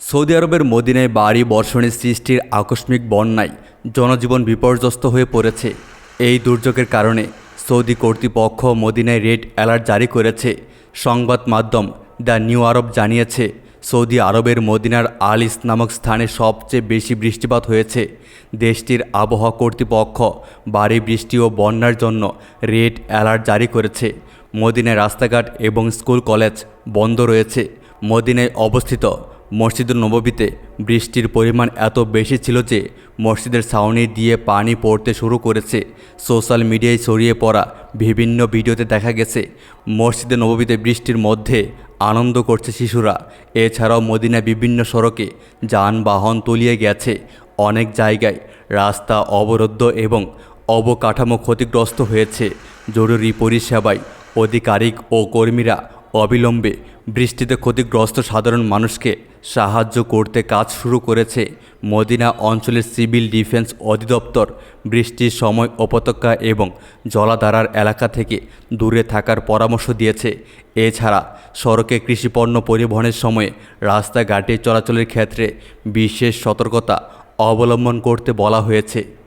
Saudi আরবের মদিনায় বাড়ি বর্ষণের সৃষ্টির আকস্মিক বন্যায় জনজীবন বিপর্যস্ত হয়ে পড়েছে। এই দুর্যোগের কারণে সৌদি কর্তৃপক্ষ মদিনায় রেড অ্যালার্ট জারি করেছে। সংবাদ মাধ্যম দ্য নিউ আরব জানিয়েছে, সৌদি আরবের মদিনার আলিস নামক স্থানে সবচেয়ে বেশি বৃষ্টিপাত হয়েছে। দেশটির আবহাওয়া কর্তৃপক্ষ ভারী বৃষ্টি ও বন্যার জন্য রেড অ্যালার্ট জারি করেছে। মদিনায় রাস্তাঘাট এবং স্কুল কলেজ বন্ধ রয়েছে। মদিনায় অবস্থিত মসজিদুল নববীতে বৃষ্টির পরিমাণ এত বেশি ছিল যে মসজিদের ছাউনি দিয়ে পানি পড়তে শুরু করেছে। সোশ্যাল মিডিয়ায় ছড়িয়ে পড়া বিভিন্ন ভিডিওতে দেখা গেছে, মসজিদে নববীতে বৃষ্টির মধ্যে আনন্দ করছে শিশুরা। এছাড়াও মদিনায় বিভিন্ন সড়কে যানবাহন তলিয়ে গেছে। অনেক জায়গায় রাস্তা অবরুদ্ধ এবং অবকাঠামো ক্ষতিগ্রস্ত হয়েছে। জরুরি পরিষেবায় আধিকারিক ও কর্মীরা অবিলম্বে বৃষ্টিতে ক্ষতিগ্রস্ত সাধারণ মানুষকে সাহায্য করতে কাজ শুরু করেছে মদিনা অঞ্চলের সিভিল ডিফেন্স অধিদপ্তর। বৃষ্টির সময় উপত্যকা এবং জলাধারার এলাকা থেকে দূরে থাকার পরামর্শ দিয়েছে। এছাড়া সড়কে কৃষিপণ্য পরিবহনের সময় রাস্তাঘাটে চলাচলের ক্ষেত্রে বিশেষ সতর্কতা অবলম্বন করতে বলা হয়েছে।